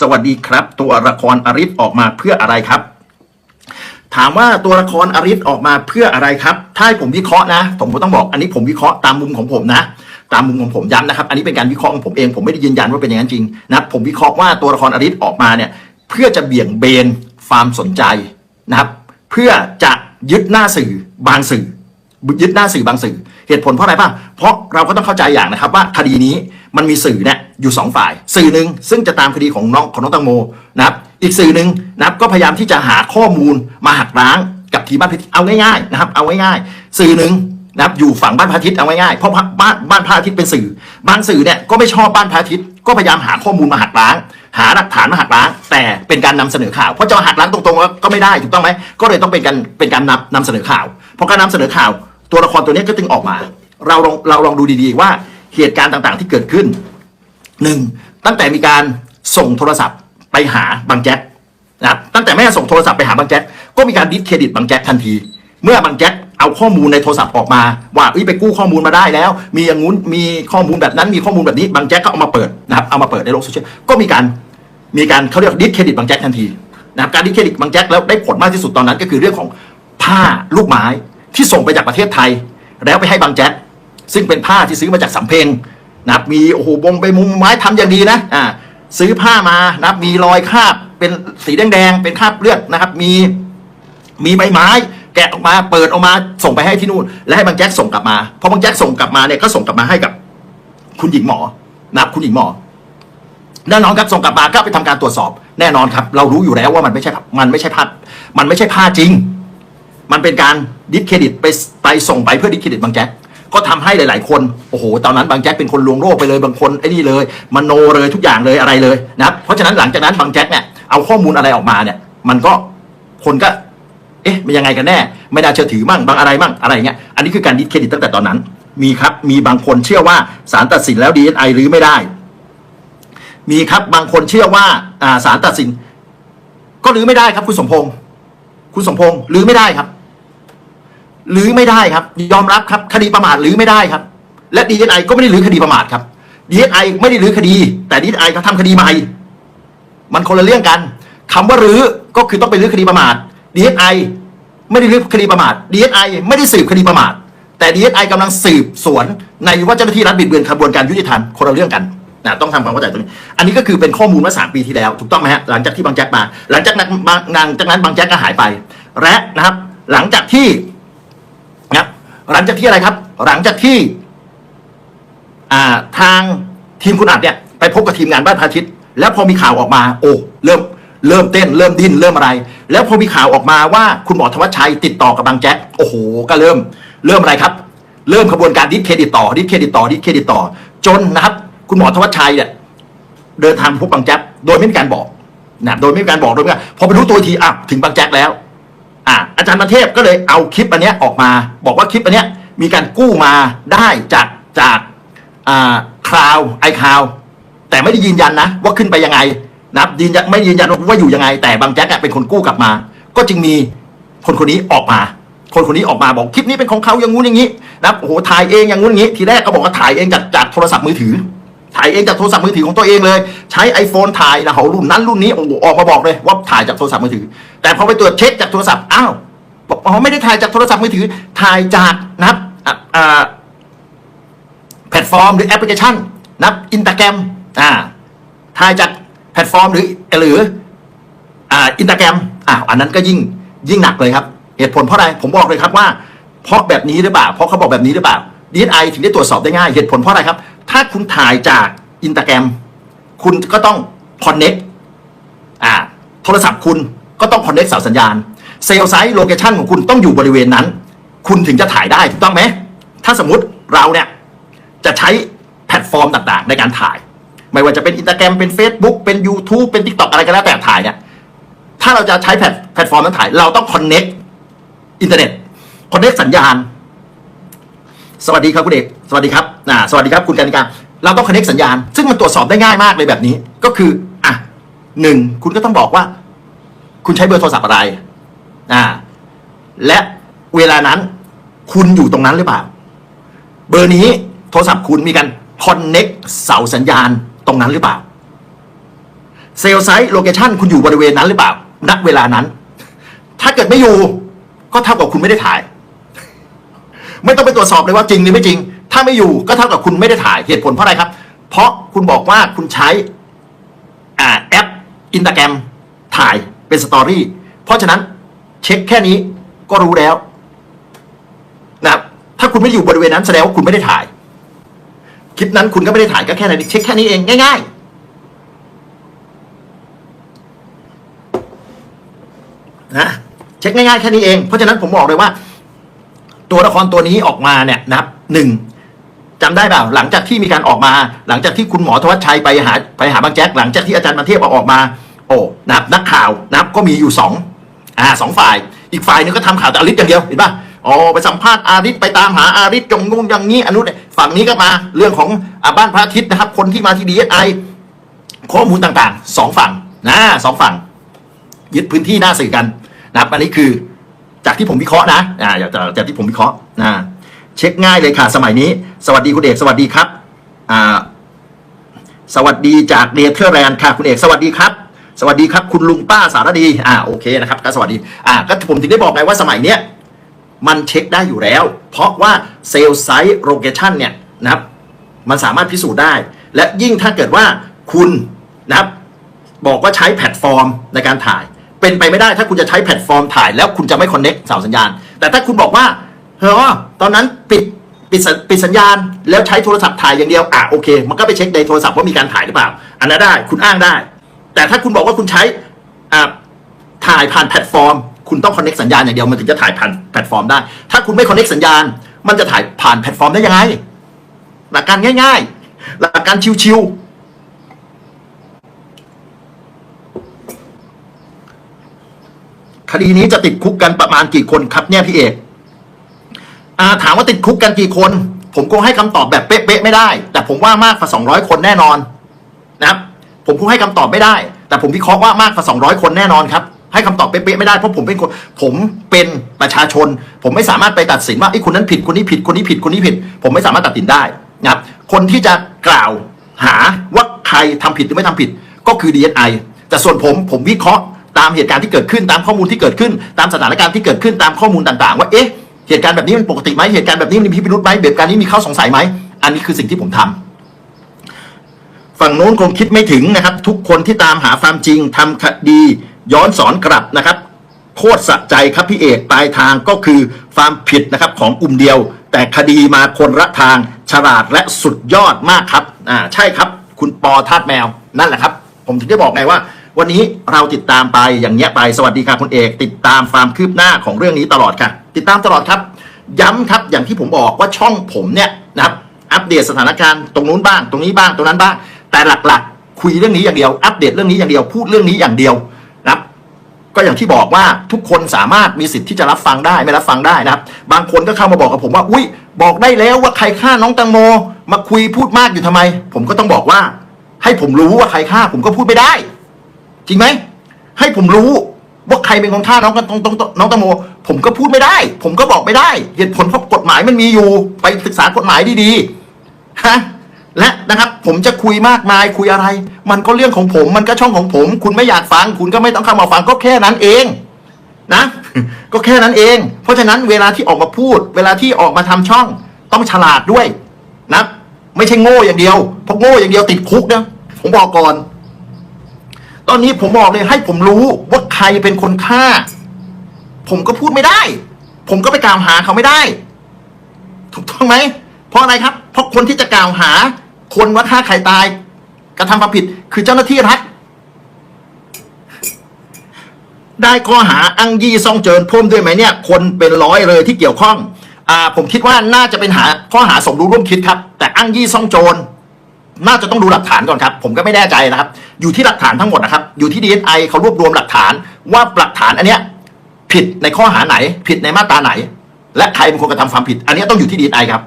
สวัสดีครับ ตัวละครอริสออกมาเพื่ออะไรครับ ถามว่าตัวละครอริสออกมาเพื่ออะไรครับ ถ้าผมวิเคราะห์นะผมก็ต้องบอกอันนี้ผมวิเคราะห์ตามมุมของผมนะตามมุมของผมย้ำนะครับ อันนี้เป็นการวิเคราะห์ของผมเอง ผมไม่ได้ยืนยันว่าเป็นอย่างนั้นจริงนะผมวิเคราะห์ว่าตัวละครอริสออกมาเนี่ยเพื่อจะเบี่ยงเบนความสนใจนะครับเพื่อจะยึดหน้าสื่อบางสื่อยึดหน้าสื่อบางสื่อ เหตุผลเพราะอะไรป่ะเพราะเราก็ต้องเข้าใจอย่างนะครับว่าคดีนี้ มันมีสื่อเนี่ยอยู่สองฝ่าย สื่อหนึ่งซึ่งจะตามคดีของน้องของน้องตังโมนะครับอีกสื่อหนึ่งนะครับก็พยายามที่จะหาข้อมูลมาหักล้างกับทีมบ้านพระอาทิตย์เอาง่ายๆนะครับเอาง่ายๆสื่อหนึ่งนะครับอยู่ฝั่งบ้านพระอาทิตย์เอาง่ายๆเพราะบ้านบ้านพระอาทิตย์เป็นสื่อบางสื่อเนี่ยก็ไม่ชอบบ้านพระอาทิตย์ก็พยายามหาข้อมูลมาหักล้าง หาหลักฐานมาหักล้าง แต่เป็นการนำเสนอข่าวเพราะจะหักล้างตรงๆก็ไม่ได้ถูกต้องไหมก็เลยต้องเป็นการเป็นการนำนำเสนอข่าวเพราะการนำเสนอข่าว ตัวละครตัวนี้ก็จึงออกมา เราลองเราลองดูดีๆว่า เหตุการณ์ต่างๆ ที่เกิดขึ้นหนึ่งตั้งแต่มีการส่งโทรศัพท์ไปหาบางแจ็คนะครับตั้งแต่แม่ส่งโทรศัพท์ไปหาบางแจ็คก็มีการดิสเครดิตบางแจ็คทันที เมื่อบางแจ็คเอาข้อมูลในโทรศัพท์ออกมา ว่าอ้ยไปกู้ข้อมูลมาได้แล้ว มีอย่างงู้นมีข้อมูลแบบนั้นมีข้อมูลแบบนี้บางแจ็คก็เอามาเปิดนะครับเอามาเปิดในโลกโซเชียลก็มีการมีการเขาเรียกดิสเครดิตบางแจ็คทันทีนะครับการดิสเครดิตบางแจ็คแล้วได้ผลมากที่สุดตอนนั้นก็คือเรื่องของผ้าลูกไม้ที่ส่งไปจากประเทศไทย แล้วไปให้บางแจ็ค ซึ่งเป็นผ้าที่ซื้อมาจากสำเพ็งนะครับมีโอ้โหบงไปมุมไม้ทำอย่างดีนะอ่าซื้อผ้ามานะครับมีรอยคราบเป็นสีแดงๆเป็นคราบเลือดนะครับ มีมีใบไม้ แกะออกมาเปิดออกมาส่งไปให้ที่นู่น และให้บางแจ็คส่งกลับมาพอบางแจ็คส่งกลับมาเนี่ยก็ส่งกลับมาให้กับ คุณหญิงหมอนะครับคุณหญิงหมอแน่นอนครับส่งกลับมาก็ไปทำการตรวจสอบ แน่นอนครับ เรารู้อยู่แล้วว่ามันไม่ใช่มันไม่ใช่ผ้ามันไม่ใช่ผ้าจริง มันเป็นการดิสเครดิตไปไปส่งไปเพื่อดิสเครดิตบางแจ็ค ก็ทำให้หลาย ๆ คนโอ้โหตอนนั้นบางแจ็คเป็นคนลวงโลกไปเลยบางคนไอ้นี่เลยมโนเลยทุกอย่างเลยอะไรเลยนะครับเพราะฉะนั้นหลังจากนั้นบางแจ็คเนี่ยเอาข้อมูลอะไรออกมาเนี่ย มันก็คนก็ เอ๊ะมันยังไงกันแน่ ไม่น่าเชื่อถือมั่งบางอะไรมั่งอะไรเงี้ยอันนี้คือการดิสเครดิตตั้งแต่ตอนนั้น มีครับ มีบางคนเชื่อว่าศาลตัดสินแล้วดีเอไอรื้อไม่ได้ มีครับบางคนเชื่อว่าอ่าศาลตัดสิน ก็รื้อไม่ได้ครับ คุณสมพงศ์คุณสมพงศ์รื้อไม่ได้ครับ หรือไม่ได้ครับ ยอมรับครับ คดีประมาทหรือไม่ได้ครับ และดีเอไอก็ไม่ได้หรือคดีประมาทครับดีเอไอไม่ได้หรือคดี แต่ดีเอไอเขาทำคดีใหม่ มันคนละเรื่องกันคำว่ารื้อก็คือต้องไปรื้อคดีประมาทดีเอไอไม่ได้รื้อคดีประมาทดีเอไอไม่ได้สืบคดีประมาทแต่ดีเอไอกำลังสืบสวนในว่าเจ้าหน้าที่รัฐบิดเบือนกระบวนการยุติธรรมคนละเรื่องกันนะต้องทำความเข้าใจตรงนี้ อันนี้ก็คือเป็นข้อมูลเมื่อสามปีที่แล้วถูกต้องไหมฮะหลังจากที่บางแจ็คมา หลังจากนั้นบางจากนั้นบางแจ็คก็หายไป และนะครับ หลังจากที่ หลังจากที่อะไรครับ หลังจากที่อ่าทางทีมคุณอัดเนี่ย ไปพบกับทีมงานบ้านพาทิตย์แล้วพอมีข่าวออกมา โอ้เริ่มเริ่มเต้น เริ่มดิ้นเริ่มอะไร แล้วพอมีข่าวออกมาว่าคุณหมอธวัชชัยติดต่อกับบางแจ๊กโอ้โห ก็เริ่มเริ่มอะไรครับ เริ่มขบวนการดิสเครดิตต่อดิสเครดิตต่อดิสเครดิตต่อ จนนะครับ คุณหมอธวัชชัยเนี่ยเดินทางพบบางแจ๊กโดยไม่มีการบอกนะโดยไม่มีการบอกโดยไม่มีการพอไปรู้ตัวทีอะถึงบางแจ๊กแล้ว อะอาจารย์ประเทพก็เลยเอาคลิปอันเนี้ยออกมา บอกว่าคลิปอันเนี้ยมีการกู้มาได้จากจากอ่าคลาวไอคลาวแต่ไม่ได้ยืนยันนะว่าขึ้นไปยังไงนับยืนยันไม่ยืนยันว่าอยู่ยังไง แต่บางแจ๊กเป็นคนกู้กลับมา ก็จึงมีคนคนนี้ออกมา คนคนนี้ออกมาบอกคลิปนี้เป็นของเขาอย่างงู้นอย่างนี้นับโอ้โหถ่ายเองอย่างงู้นอย่างนี้ ทีแรกก็บอกว่าถ่ายเองจากจากโทรศัพท์มือถือ ถ่ายเองจากโทรศัพท์มือถือของตัวเองเลย ใช้ iPhone ถ่ายนะเขารุ่นนั้นรุ่นนี้โอ้โหออกมาบอกเลยว่าถ่ายจากโทรศัพท์มือถือ แต่พอไปตรวจเช็คจากโทรศัพท์อ้าวบอกอ๋อไม่ได้ถ่ายจากโทรศัพท์มือถือถ่ายจากนะครับแพลตฟอร์มหรือแอปพลิเคชันนับอินตาแกรมอ่าถ่ายจากแพลตฟอร์มหรือหรืออ่าอินตาแกรมอ้าวอันนั้นก็ยิ่งยิ่งหนักเลยครับ เหตุผลเพราะอะไรผมบอกเลยครับว่า เพราะแบบนี้หรือเปล่า เพราะเขาบอกแบบนี้หรือเปล่า DSI ถึงได้ตรวจสอบได้ง่ายเหตุผลเพราะอะไรครับ ถ้าคุณถ่ายจากอินตาแกรมคุณก็ต้องคอนเน็กอ่าโทรศัพท์คุณ ก็ต้องคอนเน็กเสาสัญญาณเซลล์ไซต์โลเคชันของคุณต้องอยู่บริเวณนั้น คุณถึงจะถ่ายได้ถูกต้องไหม ถ้าสมมติเราเนี่ยจะใช้แพลตฟอร์มต่างๆ ในการถ่าย ไม่ว่าจะเป็นอินสตาแกรมเป็น Facebook เป็น YouTube เป็น TikTok อะไรก็แล้วแต่ถ่ายเนี่ยถ้าเราจะใช้แพลตแพลตฟอร์มนั้นถ่าย เราต้องคอนเน็กอินเทอร์เน็ตคอนเน็กสัญญาณ สวัสดีครับคุณเอกสวัสดีครับอ่าสวัสดีครับคุณกานิกาเราต้องคอนเน็กสัญญาณ ซึ่งมันตรวจสอบได้ง่ายมากเลยแบบนี้ ก็คืออะหนึ่งคุณก็ต้องบอกว่า คุณใช้เบอร์โทรศัพท์อะไรอ่าและเวลานั้นคุณอยู่ตรงนั้นหรือเปล่า เบอร์นี้โทรศัพท์คุณมีการคอนเน็กเสาสัญญาณตรงนั้นหรือเปล่า เซลล์ไซต์โลเคชันคุณอยู่บริเวณนั้นหรือเปล่าณเวลานั้น ถ้าเกิดไม่อยู่ ก็เท่ากับคุณไม่ได้ถ่าย ไม่ต้องไปตรวจสอบเลยว่าจริงหรือไม่จริง ถ้าไม่อยู่ก็เท่ากับคุณไม่ได้ถ่ายเหตุผลเพราะอะไรครับ เพราะคุณบอกว่าคุณใช้อแอปอินตาแกรมถ่าย เป็นสตอรี่เพราะฉะนั้นเช็คแค่นี้ก็รู้แล้วนะครับถ้าคุณไม่อยู่บริเวณนั้นแสดงว่าคุณไม่ได้ถ่าย คลิปนั้นคุณก็ไม่ได้ถ่ายก็แค่นั้นเช็คแค่นี้เองง่าย ๆ นะเช็คง่ายๆแค่นี้เอง เพราะฉะนั้นผมบอกเลยว่า ตัวละครตัวนี้ออกมาเนี่ยนะครับหนึ่งจำได้เปล่าหลังจากที่มีการออกมา หลังจากที่คุณหมอธวัชชัยไปหา ไปหาบางแจ๊กหลังจากที่อาจารย์มันเทพเอาออกมา โอ้นะครับนักข่าวนะครับก็มีอยู่สองอ่าสองฝ่าย อีกฝ่ายหนึงก็ทำข่าวแต่อาริสอย่างเดียวเห็นป่ะอ๋อไปสัมภาษณ์อาริสไปตามหาอาริสจงงงอย่างนี้อนุนฝั่งนี้ก็มาเรื่องของอบ้านพระอาทิตย์นะครับ คนที่มาที่ดีเอสไอข้อมูลต่างๆสองฝั่งนะสองฝั่ง ยึดพื้นที่หน้าสื่อกันนะครับอันนี้คือจากที่ผมวิเคราะห์นะอ่าจากจากที่ผมวิเคราะห์นะเช็คง่ายเลยค่ะ สมัยนี้ สวัสดีคุณเอกสวัสดีครับอ่าสวัสดีจากเนเธอร์แลนด์ค่ะคุณเอกสวัสดีครับ สวัสดีครับ คุณลุงป้าสารดี อ่าโอเคนะครับก็สวัสดี อ่าก็ผมถึงได้บอกไงว่าสมัยเนี้ยมันเช็คได้อยู่แล้ว เพราะว่าเซลล์ไซต์โลเคชันเนี่ยนะครับ มันสามารถพิสูจน์ได้ และยิ่งถ้าเกิดว่าคุณนะครับบอกว่าใช้แพลตฟอร์มในการถ่าย เป็นไปไม่ได้ถ้าคุณจะใช้แพลตฟอร์มถ่าย แล้วคุณจะไม่คอนเน็กเสาสัญญาณ แต่ถ้าคุณบอกว่าเฮ้ยตอนนั้นปิดปิดสัญปิดสัญญาณ แล้วใช้โทรศัพท์ถ่ายอย่างเดียวอะโอเค มันก็ไปเช็คในโทรศัพท์ว่ามีการถ่ายหรือเปล่า อันนั้นได้คุณอ้างได้ แต่ถ้าคุณบอกว่าคุณใช้ถ่ายผ่านแพลตฟอร์ม คุณต้องคอนเน็กสัญญาณอย่างเดียวมันถึงจะถ่ายผ่านแพลตฟอร์มได้ ถ้าคุณไม่คอนเน็กสัญญาณ มันจะถ่ายผ่านแพลตฟอร์มได้ยังไง หลักการง่าย ๆ หลักการชิวๆคดีนี้จะติดคุกกันประมาณกี่คนครับเนี่ยพี่เอกอาถามว่าติดคุกกันกี่คน ผมคงให้คำตอบแบบเป๊ะๆไม่ได้ แต่ผมว่ามากกว่า200 คนแน่นอนนะครับ ผมคงให้คำตอบไม่ได้ แต่ผมวิเคราะห์ว่ามากกว่า200 คนแน่นอนครับให้คำตอบเป๊ะๆไม่ได้เพราะผมเป็นคนผมเป็นประชาชน ผมไม่สามารถไปตัดสินว่าไอ้คนนั้นผิดคนนี้ผิดคนนี้ผิดคนนี้ผิด ผมไม่สามารถตัดสินได้นะครับคนที่จะกล่าวหาว่าใครทำผิดหรือไม่ทำผิดก็คือ DSI แต่ส่วนผมผมวิเคราะห์ตามเหตุการณ์ที่เกิดขึ้นตามข้อมูลที่เกิดขึ้น ตามสถานการณ์ที่เกิดขึ้นตามข้อมูลต่างๆ ว่าเอ๊ะเหตุการณ์แบบนี้มันปกติไหมเหตุการณ์แบบนี้มันมีพิรุธไหมเหตุการนี้มีข้อสงสัยไหมอันนี้คือสิ่งที่ผมทำ ฝั่งโน้นคงคิดไม่ถึงนะครับ ทุกคนที่ตามหาความจริงทำคดีย้อนสอนกลับนะครับโคตรสะใจครับพี่เอกปลายทางก็คือความผิดนะครับของกลุ่มเดียว แต่คดีมาคนละทางฉลาดและสุดยอดมากครับอ่าใช่ครับ คุณปอทาดแมวนั่นแหละครับ ผมถึงได้บอกไงว่า วันนี้เราติดตามไปอย่างเงี้ยไปสวัสดีครับคุณเอก ติดตามความคืบหน้าของเรื่องนี้ตลอดค่ะ ติดตามตลอดครับ ย้ำครับอย่างที่ผมบอกว่าช่องผมเนี่ยนะครับอัปเดตสถานการณ์ตรงนู้นบ้าง ตรงนี้บ้างตรงนั้นบ้าง แต่หลักๆ คุยเรื่องนี้อย่างเดียว อัปเดตเรื่องนี้อย่างเดียว พูดเรื่องนี้อย่างเดียวนะครับ ก็อย่างที่บอกว่าทุกคนสามารถมีสิทธิ์ที่จะรับฟังได้ไม่รับฟังได้นะครับ บางคนก็เข้ามาบอกกับผมว่า อุ้ยบอกได้แล้วว่าใครฆ่าน้องตังโม มาคุยพูดมากอยู่ทำไม ผมก็ต้องบอกว่า ให้ผมรู้ว่าใครฆ่าผมก็พูดไม่ได้ จริงไหมให้ผมรู้ว่าใครเป็นคนฆ่าน้องกันตรงตรงน้องตังโม ผมก็พูดไม่ได้ ผมก็บอกไม่ได้ เหตุผลเพราะกฎหมายมันมีอยู่ ไปศึกษากฎหมายดีๆฮะ และนะครับผมจะคุยมากมายคุยอะไร มันก็เรื่องของผม มันก็ช่องของผม คุณไม่อยากฟัง คุณก็ไม่ต้องเข้ามาฟังก็แค่นั้นเองนะ ก็แค่นั้นเอง เพราะฉะนั้นเวลาที่ออกมาพูด เวลาที่ออกมาทำช่องต้องฉลาดด้วยนะไม่ใช่โง่อย่างเดียวเพราะโง่อย่างเดียวติดคุกนะผมบอกก่อน ตอนนี้ผมบอกเลยให้ผมรู้ว่าใครเป็นคนฆ่า ผมก็พูดไม่ได้ ผมก็ไปกล่าวหาเขาไม่ได้ ถูกต้องไหมเพราะอะไรครับ เพราะคนที่จะกล่าวหา คนว่าฆ่าใครตาย กระทำความผิด คือเจ้าหน้าที่รัฐ ได้ข้อหาอังยี่ซองเจินเพิ่มด้วยไหมเนี่ย คนเป็นร้อยเลยที่เกี่ยวข้องอ่าผมคิดว่าน่าจะเป็นหาข้อหาสมรู้ร่วมคิดครับ แต่อังยี่ซ่องโจร น่าจะต้องดูหลักฐานก่อนครับ ผมก็ไม่แน่ใจนะครับ อยู่ที่หลักฐานทั้งหมดนะครับ อยู่ที่ DSI เขารวบรวมหลักฐานว่าหลักฐานอันเนี้ยผิดในข้อหาไหน ผิดในมาตราไหน และใครเป็นคนกระทำความผิด อันนี้ต้องอยู่ที่ DSI ครับ